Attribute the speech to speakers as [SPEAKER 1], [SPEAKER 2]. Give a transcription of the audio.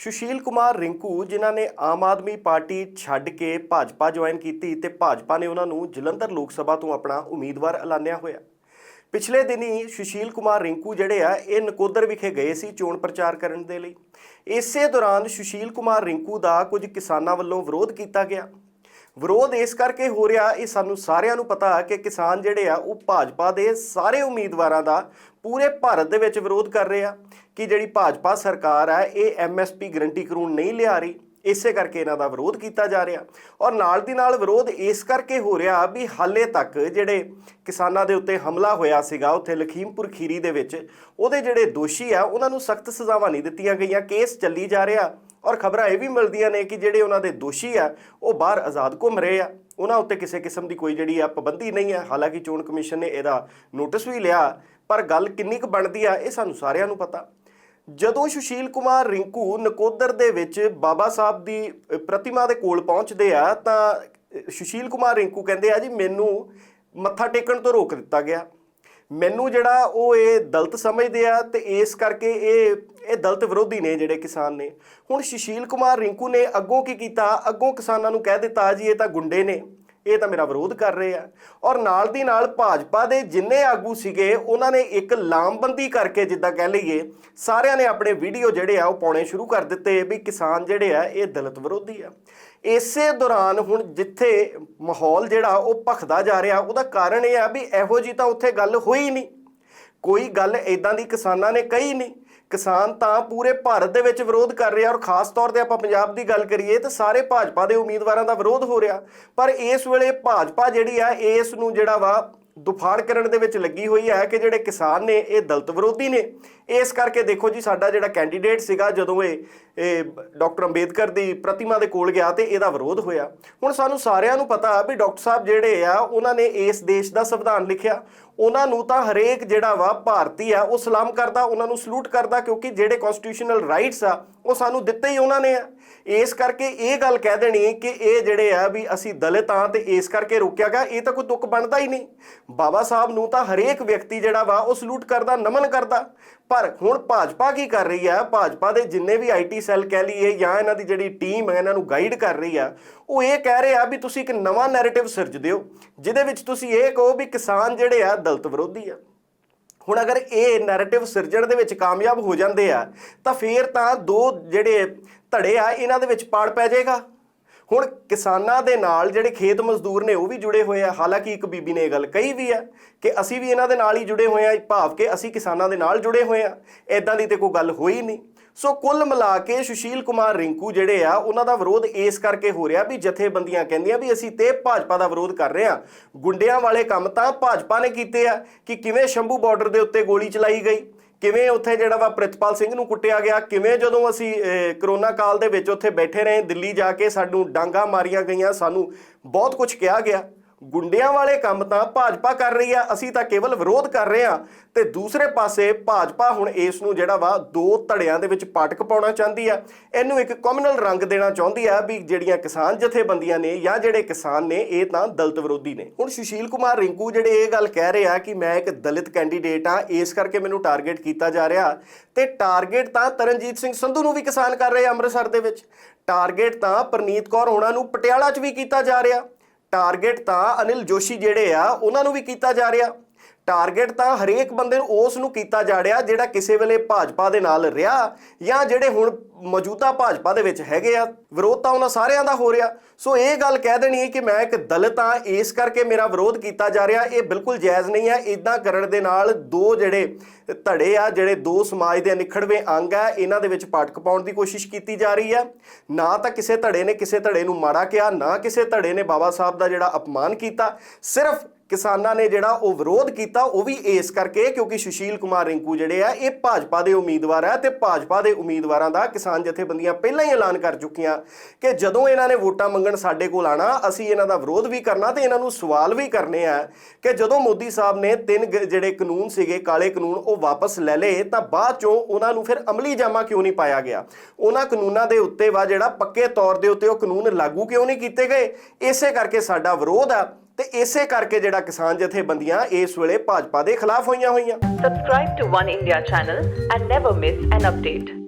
[SPEAKER 1] ਸੁਸ਼ੀਲ ਕੁਮਾਰ ਰਿੰਕੂ, ਜਿਨ੍ਹਾਂ ਨੇ ਆਮ ਆਦਮੀ ਪਾਰਟੀ ਛੱਡ ਕੇ ਭਾਜਪਾ ਜੁਆਇਨ ਕੀਤੀ ਤੇ ਭਾਜਪਾ ਨੇ ਉਹਨਾਂ ਨੂੰ ਜਲੰਧਰ ਲੋਕ ਸਭਾ ਤੋਂ ਆਪਣਾ ਉਮੀਦਵਾਰ ਐਲਾਨਿਆ ਹੋਇਆ। ਪਿਛਲੇ ਦਿਨੀ ਸੁਸ਼ੀਲ ਕੁਮਾਰ ਰਿੰਕੂ ਜਿਹੜੇ ਆ, ਇਹ ਨਕੋਦਰ ਵਿਖੇ ਗਏ ਸੀ ਚੋਣ ਪ੍ਰਚਾਰ ਕਰਨ ਦੇ ਲਈ। ਇਸੇ ਦੌਰਾਨ ਸੁਸ਼ੀਲ ਕੁਮਾਰ ਰਿੰਕੂ ਦਾ ਕੁਝ ਕਿਸਾਨਾਂ ਵੱਲੋਂ ਵਿਰੋਧ ਕੀਤਾ ਗਿਆ। ਵਿਰੋਧ ਇਸ ਕਰਕੇ ਹੋ ਰਿਹਾ, ਇਹ ਸਾਨੂੰ ਸਾਰਿਆਂ ਨੂੰ ਪਤਾ ਕਿ ਕਿਸਾਨ ਜਿਹੜੇ ਆ, ਉਹ ਭਾਜਪਾ ਦੇ ਸਾਰੇ ਉਮੀਦਵਾਰਾਂ ਦਾ ਪੂਰੇ ਭਾਰਤ ਦੇ ਵਿੱਚ ਵਿਰੋਧ ਕਰ ਰਹੇ ਆ। ਕਿ ਜਿਹੜੀ ਭਾਜਪਾ ਸਰਕਾਰ ਹੈ ਇਹ ਐਮਐਸਪੀ ਗਰੰਟੀ ਕਾਨੂੰਨ ਨਹੀਂ ਲਿਆ ਰਹੀ, ਇਸੇ ਕਰਕੇ ਇਹਨਾਂ ਦਾ ਵਿਰੋਧ ਕੀਤਾ ਜਾ ਰਿਹਾ। ਔਰ ਨਾਲ ਦੀ ਨਾਲ ਵਿਰੋਧ ਇਸ ਕਰਕੇ ਹੋ ਰਿਹਾ ਵੀ ਹਾਲੇ ਤੱਕ ਜਿਹੜੇ ਕਿਸਾਨਾਂ ਦੇ ਉੱਤੇ ਹਮਲਾ ਹੋਇਆ ਸੀਗਾ, ਉੱਥੇ ਲਖੀਮਪੁਰ ਖੀਰੀ ਦੇ ਵਿੱਚ, ਉਹਦੇ ਜਿਹੜੇ ਦੋਸ਼ੀ ਆ, ਉਹਨਾਂ ਨੂੰ ਸਖਤ ਸਜ਼ਾਵਾਂ ਨਹੀਂ ਦਿੱਤੀਆਂ ਗਈਆਂ। ਕੇਸ ਚੱਲੀ ਜਾ ਰਿਹਾ। ਔਰ ਖਬਰਾਂ ਇਹ ਵੀ ਮਿਲਦੀਆਂ ਨੇ ਕਿ ਜਿਹੜੇ ਉਹਨਾਂ ਦੇ ਦੋਸ਼ੀ ਆ, ਉਹ ਬਾਹਰ ਆਜ਼ਾਦ ਘੁੰਮ ਰਹੇ ਆ। ਉਹਨਾਂ ਉੱਤੇ ਕਿਸੇ ਕਿਸਮ ਦੀ ਕੋਈ ਜਿਹੜੀ ਆ ਪਾਬੰਦੀ ਨਹੀਂ ਹੈ ਹਾਲਾਂਕਿ ਚੋਣ ਕਮਿਸ਼ਨ ਨੇ ਇਹਦਾ ਨੋਟਿਸ ਵੀ ਲਿਆ, ਪਰ ਗੱਲ ਕਿੰਨੀ ਕੁ ਬਣਦੀ ਆ, ਇਹ ਸਾਨੂੰ ਸਾਰਿਆਂ ਨੂੰ ਪਤਾ। ਜਦੋਂ ਸੁਸ਼ੀਲ ਕੁਮਾਰ ਰਿੰਕੂ ਨਕੋਦਰ ਦੇ ਵਿੱਚ ਬਾਬਾ ਸਾਹਿਬ ਦੀ ਪ੍ਰਤਿਮਾ ਦੇ ਕੋਲ ਪਹੁੰਚਦੇ ਆ, ਤਾਂ ਸੁਸ਼ੀਲ ਕੁਮਾਰ ਰਿੰਕੂ ਕਹਿੰਦੇ ਆ, ਜੀ, ਮੈਨੂੰ ਮੱਥਾ ਟੇਕਣ ਤੋਂ ਰੋਕ ਦਿੱਤਾ ਗਿਆ। ਮੈਨੂੰ ਜਿਹੜਾ ਉਹ ਇਹ ਦਲਤ ਸਮਝਦੇ ਆ ਤੇ ਇਸ ਕਰਕੇ ਇਹ ਇਹ ਦਲਤ ਵਿਰੋਧੀ ਨੇ ਜਿਹੜੇ ਕਿਸਾਨ ਨੇ। ਹੁਣ ਸੁਸ਼ੀਲ ਕੁਮਾਰ ਰਿੰਕੂ ਨੇ ਅੱਗੋਂ ਕੀ ਕੀਤਾ? ਅੱਗੋਂ ਕਿਸਾਨਾਂ ਨੂੰ ਕਹਿ ਦਿੱਤਾ ਜੀ, ਇਹ ਤਾਂ ਗੁੰਡੇ ਨੇ। ਇਹ ਤਾਂ ਮੇਰਾ ਵਿਰੋਧ ਕਰ ਰਹੇ ਆ। ਔਰ ਨਾਲ ਦੀ ਨਾਲ ਭਾਜਪਾ ਦੇ ਜਿੰਨੇ ਆਗੂ ਸੀਗੇ, ਉਹਨਾਂ ਨੇ ਇੱਕ ਲਾਮਬੰਦੀ ਕਰਕੇ ਜਿੱਦਾਂ ਕਹਿ ਲਈਏ, ਸਾਰਿਆਂ ਨੇ ਆਪਣੇ ਵੀਡੀਓ ਜਿਹੜੇ ਆ, ਉਹ ਪਾਉਣੇ ਸ਼ੁਰੂ ਕਰ ਦਿੱਤੇ ਵੀ ਕਿਸਾਨ ਜਿਹੜੇ ਆ, ਇਹ ਦਲਿਤ ਵਿਰੋਧੀ ਆ। ਇਸੇ ਦੌਰਾਨ ਹੁਣ ਜਿੱਥੇ ਮਾਹੌਲ ਜਿਹੜਾ, ਉਹ ਭਖਦਾ ਜਾ ਰਿਹਾ, ਉਹਦਾ ਕਾਰਨ ਇਹ ਆ ਵੀ ਇਹੋ ਜੀ ਤਾਂ ਉੱਥੇ ਗੱਲ ਹੋਈ ਨਹੀਂ। ਕੋਈ ਗੱਲ ਇਦਾਂ ਦੀ ਕਿਸਾਨਾਂ ਨੇ ਕਹੀ ਨਹੀਂ। ਕਿਸਾਨ ਤਾਂ ਪੂਰੇ ਭਾਰਤ ਦੇ ਵਿੱਚ ਵਿਰੋਧ ਕਰ ਰਿਹਾ ਔਰ ਖਾਸ ਤੌਰ ਤੇ ਆਪਾਂ ਪੰਜਾਬ ਦੀ ਗੱਲ ਕਰੀਏ ਤਾਂ ਸਾਰੇ ਭਾਜਪਾ ਦੇ ਉਮੀਦਵਾਰਾਂ ਦਾ ਵਿਰੋਧ ਹੋ ਰਿਹਾ। ਪਰ ਇਸ ਵੇਲੇ ਭਾਜਪਾ ਜਿਹੜੀ ਆ, ਇਸ ਨੂੰ ਜਿਹੜਾ ਵਾ ਦੁਫਾੜ ਕਰਨ ਦੇ ਵਿੱਚ ਲੱਗੀ ਹੋਈ ਹੈ ਕਿ ਜਿਹੜੇ ਕਿਸਾਨ ਨੇ, ਇਹ ਦਲਤ ਵਿਰੋਧੀ ਨੇ। ਇਸ ਕਰਕੇ ਦੇਖੋ ਜੀ, ਸਾਡਾ ਜਿਹੜਾ ਕੈਂਡੀਡੇਟ ਸੀਗਾ, ਜਦੋਂ ਇਹ ਡਾਕਟਰ ਅੰਬੇਦਕਰ ਦੀ ਪ੍ਰਤਿਮਾ ਦੇ ਕੋਲ ਗਿਆ ਤੇ ਇਹਦਾ ਵਿਰੋਧ ਹੋਇਆ। ਹੁਣ ਸਾਨੂੰ ਸਾਰਿਆਂ ਨੂੰ ਪਤਾ ਵੀ ਡਾਕਟਰ ਸਾਹਿਬ ਜਿਹੜੇ ਆ, ਉਹਨਾਂ ਨੇ ਇਸ ਦੇਸ਼ ਦਾ ਸੰਵਿਧਾਨ ਲਿਖਿਆ। ਉਹਨਾਂ ਨੂੰ ਤਾਂ ਹਰੇਕ ਜਿਹੜਾ ਵਾ ਭਾਰਤੀ ਆ, ਉਹ ਸਲਾਮ ਕਰਦਾ, ਉਹਨਾਂ ਨੂੰ ਸਲੂਟ ਕਰਦਾ, ਕਿਉਂਕਿ ਜਿਹੜੇ ਕਨਸਟੀਟਿਊਸ਼ਨਲ ਰਾਈਟਸ ਆ, ਉਹ ਸਾਨੂੰ ਦਿੱਤੇ ਹੀ ਉਹਨਾਂ ਨੇ ਆ। ਇਸ ਕਰਕੇ ਇਹ ਗੱਲ ਕਹਿ ਦੇਣੀ ਕਿ ਇਹ ਜਿਹੜੇ ਆ ਵੀ ਅਸੀਂ ਦਲਿਤ ਆ ਤੇ ਇਸ ਕਰਕੇ ਰੋਕਿਆ ਗਿਆ, ਇਹ ਤਾਂ ਕੋਈ ਤੁਕ ਬਣਦਾ ਹੀ ਨਹੀਂ। ਬਾਬਾ ਸਾਹਿਬ ਨੂੰ ਤਾਂ ਹਰੇਕ ਵਿਅਕਤੀ ਜਿਹੜਾ ਵਾ, ਉਹ ਸਲੂਟ ਕਰਦਾ, ਨਮਨ ਕਰਦਾ। ਪਰ ਹੁਣ ਭਾਜਪਾ ਕੀ ਕਰ ਰਹੀ ਆ? ਭਾਜਪਾ ਦੇ ਜਿੰਨੇ ਵੀ ਆਈਟੀ ਸੈੱਲ ਕਹਿ ਲਈਏ ਜਾਂ ਇਹਨਾਂ ਦੀ ਜਿਹੜੀ ਟੀਮ ਹੈ, ਇਹਨਾਂ ਨੂੰ ਗਾਈਡ ਕਰ ਰਹੀ ਆ, ਉਹ ਇਹ ਕਹਿ ਰਹੇ ਆ ਵੀ ਤੁਸੀਂ ਇੱਕ ਨਵਾਂ ਨੈਰੇਟਿਵ ਸਿਰਜ ਦਿਓ ਜਿਹਦੇ ਵਿੱਚ ਤੁਸੀਂ ਇਹ ਕਹੋ ਵੀ ਕਿਸਾਨ ਜਿਹੜੇ ਆ, ਦਲਤ ਵਿਰੋਧੀ ਆ। ਹੁਣ ਅਗਰ ਇਹ ਨੈਰੇਟਿਵ ਸਿਰਜਣ ਦੇ ਵਿੱਚ ਕਾਮਯਾਬ ਹੋ ਜਾਂਦੇ ਆ, ਤਾਂ ਫੇਰ ਤਾਂ ਦੋ ਜਿਹੜੇ ਧੜੇ ਆ, ਇਹਨਾਂ ਦੇ ਵਿੱਚ ਪਾੜ ਪੈ ਜਾਏਗਾ। ਹੁਣ ਕਿਸਾਨਾਂ ਦੇ ਨਾਲ ਜਿਹੜੇ ਖੇਤ ਮਜ਼ਦੂਰ ਨੇ ਉਹ ਵੀ ਜੁੜੇ ਹੋਏ ਆ। ਹਾਲਾਂਕਿ ਇੱਕ ਬੀਬੀ ਨੇ ਇਹ ਗੱਲ ਕਹੀ ਵੀ ਹੈ ਕਿ ਅਸੀਂ ਵੀ ਇਹਨਾਂ ਦੇ ਨਾਲ ਹੀ ਜੁੜੇ ਹੋਏ ਆ ਭਾਵ ਕਿ ਅਸੀਂ ਕਿਸਾਨਾਂ ਦੇ ਨਾਲ ਜੁੜੇ ਹੋਏ ਆ। ਐਦਾਂ ਦੀ ਤੇ ਕੋਈ ਗੱਲ ਹੋਈ ਨਹੀਂ। ਸੋ ਕੁੱਲ ਮਿਲਾ ਕੇ ਸੁਸ਼ੀਲ ਕੁਮਾਰ ਰਿੰਕੂ ਜਿਹੜੇ ਆ, ਉਹਨਾਂ ਦਾ ਵਿਰੋਧ ਇਸ ਕਰਕੇ ਹੋ ਰਿਹਾ ਵੀ ਜਥੇਬੰਦੀਆਂ ਕਹਿੰਦੀਆਂ ਵੀ ਅਸੀਂ ਤੇ ਭਾਜਪਾ ਦਾ ਵਿਰੋਧ ਕਰ ਰਹੇ ਆ। ਗੁੰਡਿਆਂ ਵਾਲੇ ਕੰਮ ਤਾਂ ਭਾਜਪਾ ਨੇ ਕੀਤੇ ਆ ਕਿ ਕਿਵੇਂ ਸ਼ੰਭੂ ਬਾਰਡਰ ਦੇ ਉੱਤੇ ਗੋਲੀ ਚਲਾਈ ਗਈ। ਕਿਵੇਂ ਉੱਥੇ ਜਿਹੜਾ ਵਾ ਪ੍ਰਿਤਪਾਲ ਸਿੰਘ ਨੂੰ ਕੁੱਟਿਆ ਗਿਆ? ਕਿਵੇਂ ਜਦੋਂ ਅਸੀਂ ਕਰੋਨਾ ਕਾਲ ਦੇ ਵਿੱਚ ਉੱਥੇ ਬੈਠੇ ਰਹੇ, ਦਿੱਲੀ ਜਾ ਕੇ ਸਾਨੂੰ ਡਾਂਗਾ ਮਾਰੀਆਂ ਗਈਆਂ, ਸਾਨੂੰ ਬਹੁਤ ਕੁਝ ਕਿਹਾ ਗਿਆ। ਗੁੰਡਿਆਂ ਵਾਲੇ ਕੰਮ ਤਾਂ ਭਾਜਪਾ ਕਰ ਰਹੀ ਆ, ਅਸੀਂ ਤਾਂ ਕੇਵਲ ਵਿਰੋਧ ਕਰ ਰਹੇ ਆ। ਤੇ ਦੂਸਰੇ ਪਾਸੇ ਭਾਜਪਾ ਹੁਣ ਇਸ ਨੂੰ ਜਿਹੜਾ ਵਾ, ਦੋ ਧੜਿਆਂ ਦੇ ਵਿੱਚ ਪਾਟਕ ਪਾਉਣਾ ਚਾਹੁੰਦੀ ਆ। ਇਹਨੂੰ ਇੱਕ ਕਮਿਊਨਲ ਰੰਗ ਦੇਣਾ ਚਾਹੁੰਦੀ ਆ ਵੀ ਜਿਹੜੀਆਂ ਕਿਸਾਨ ਜਥੇਬੰਦੀਆਂ ਨੇ ਜਾਂ ਜਿਹੜੇ ਕਿਸਾਨ ਨੇ, ਇਹ ਤਾਂ ਦਲਿਤ ਵਿਰੋਧੀ ਨੇ। ਹੁਣ ਸੁਸ਼ੀਲ ਕੁਮਾਰ ਰਿੰਕੂ ਜਿਹੜੇ ਇਹ ਗੱਲ ਕਹਿ ਰਹੇ ਆ ਕਿ ਮੈਂ ਇੱਕ ਦਲਿਤ ਕੈਂਡੀਡੇਟ ਆ, ਇਸ ਕਰਕੇ ਮੈਨੂੰ ਟਾਰਗੇਟ ਕੀਤਾ ਜਾ ਰਿਹਾ। ਤੇ ਟਾਰਗੇਟ ਤਾਂ ਤਰਨਜੀਤ ਸਿੰਘ ਸੰਧੂ ਨੂੰ ਵੀ ਕਿਸਾਨ ਕਰ ਰਹੇ ਆ ਅੰਮ੍ਰਿਤਸਰ ਦੇ ਵਿੱਚ। ਟਾਰਗੇਟ ਤਾਂ ਪ੍ਰਨੀਤ ਕੌਰ ਹੋਣਾ ਨੂੰ ਪਟਿਆਲਾ 'ਚ ਵੀ ਕੀਤਾ ਜਾ ਰਿਹਾ। ਟਾਰਗੇਟ ਤਾਂ ਅਨਿਲ ਜੋਸ਼ੀ ਜਿਹੜੇ ਆ ਉਹਨਾਂ ਨੂੰ ਵੀ ਕੀਤਾ ਜਾ ਰਿਹਾ। ਟਾਰਗੇਟ ਤਾਂ ਹਰੇਕ ਬੰਦੇ ਨੂੰ ਉਸ ਨੂੰ ਕੀਤਾ ਜਾ ਰਿਹਾ ਜਿਹੜਾ ਕਿਸੇ ਵੇਲੇ ਭਾਜਪਾ ਦੇ ਨਾਲ ਰਿਹਾ ਜਾਂ ਜਿਹੜੇ ਹੁਣ ਮੌਜੂਦਾ ਭਾਜਪਾ ਦੇ ਵਿੱਚ ਹੈਗੇ ਆ। ਵਿਰੋਧ ਤਾਂ ਉਹਨਾਂ ਸਾਰਿਆਂ ਦਾ ਹੋ ਰਿਹਾ। ਸੋ ਇਹ ਗੱਲ ਕਹਿ ਦੇਣੀ ਹੈ ਕਿ ਮੈਂ ਇੱਕ ਦਲਿਤ ਆ ਇਸ ਕਰਕੇ ਮੇਰਾ ਵਿਰੋਧ ਕੀਤਾ ਜਾ ਰਿਹਾ। ਇਹ ਬਿਲਕੁਲ ਜਾਇਜ਼ ਨਹੀਂ ਹੈ। ਇਦਾਂ ਕਰਨ ਦੇ ਨਾਲ ਦੋ ਜਿਹੜੇ ਧੜੇ ਆ, ਜਿਹੜੇ ਦੋ ਸਮਾਜ ਦੇ ਨਿਖੜਵੇਂ ਅੰਗ ਆ, ਇਹਨਾਂ ਦੇ ਵਿੱਚ ਪਾਟਕ ਪਾਉਣ ਦੀ ਕੋਸ਼ਿਸ਼ ਕੀਤੀ ਜਾ ਰਹੀ ਹੈ। ਨਾ ਤਾਂ ਕਿਸੇ ਧੜੇ ਨੇ ਕਿਸੇ ਧੜੇ ਨੂੰ ਮਾੜਾ ਕਿਹਾ, ਨਾ ਕਿਸੇ ਧੜੇ ਨੇ ਬਾਬਾ ਸਾਹਿਬ ਦਾ ਜਿਹੜਾ ਅਪਮਾਨ ਕੀਤਾ। ਸਿਰਫ ਕਿਸਾਨਾਂ ਨੇ ਜਿਹੜਾ ਉਹ ਵਿਰੋਧ ਕੀਤਾ ਉਹ ਵੀ ਇਸ ਕਰਕੇ ਕਿਉਂਕਿ ਸੁਸ਼ੀਲ ਕੁਮਾਰ ਰਿੰਕੂ ਜਿਹੜੇ ਆ, ਇਹ ਭਾਜਪਾ ਦੇ ਉਮੀਦਵਾਰ ਆ ਤੇ ਭਾਜਪਾ ਦੇ ਉਮੀਦਵਾਰਾਂ ਦਾ ਕਿਸਾਨ ਜਥੇਬੰਦੀਆਂ ਪਹਿਲਾਂ ਹੀ ਐਲਾਨ ਕਰ ਚੁੱਕੀਆਂ ਕਿ ਜਦੋਂ ਇਹਨਾਂ ਨੇ ਵੋਟਾਂ ਮੰਗਣ ਸਾਡੇ ਕੋਲ ਆਣਾ ਅਸੀਂ ਇਹਨਾਂ ਦਾ ਵਿਰੋਧ ਵੀ ਕਰਨਾ ਤੇ ਇਹਨਾਂ ਨੂੰ ਸਵਾਲ ਵੀ ਕਰਨੇ ਆ ਕਿ ਜਦੋਂ ਮੋਦੀ ਸਾਹਿਬ ਨੇ ਤਿੰਨ ਜਿਹੜੇ ਕਾਨੂੰਨ ਸੀਗੇ, ਕਾਲੇ ਕਾਨੂੰਨ, ਉਹ ਵਾਪਸ ਲੈ ਲਏ, ਤਾਂ ਬਾਅਦ ਚੋਂ ਉਹਨਾਂ ਨੂੰ ਫਿਰ ਅਮਲੀ ਜਾਮਾ ਕਿਉਂ ਨਹੀਂ ਪਾਇਆ ਗਿਆ? ਉਹਨਾਂ ਕਾਨੂੰਨਾਂ ਦੇ ਉੱਤੇ ਵਾ ਜਿਹੜਾ ਪੱਕੇ ਤੌਰ ਦੇ ਉੱਤੇ ਉਹ ਕਾਨੂੰਨ ਲਾਗੂ ਕਿਉਂ ਨਹੀਂ ਕੀਤੇ ਗਏ? ਇਸੇ ਕਰਕੇ ਸਾਡਾ ਵਿਰੋਧ ਆ। ਤੇ ਇਸੇ ਕਰਕੇ ਜਿਹੜਾ ਕਿਸਾਨ ਜਥੇਬੰਦੀਆਂ ਇਸ ਵੇਲੇ ਭਾਜਪਾ ਦੇ ਖਿਲਾਫ ਹੋਈਆਂ ਹੋਈਆਂ
[SPEAKER 2] subscribe to one India channel and never miss an update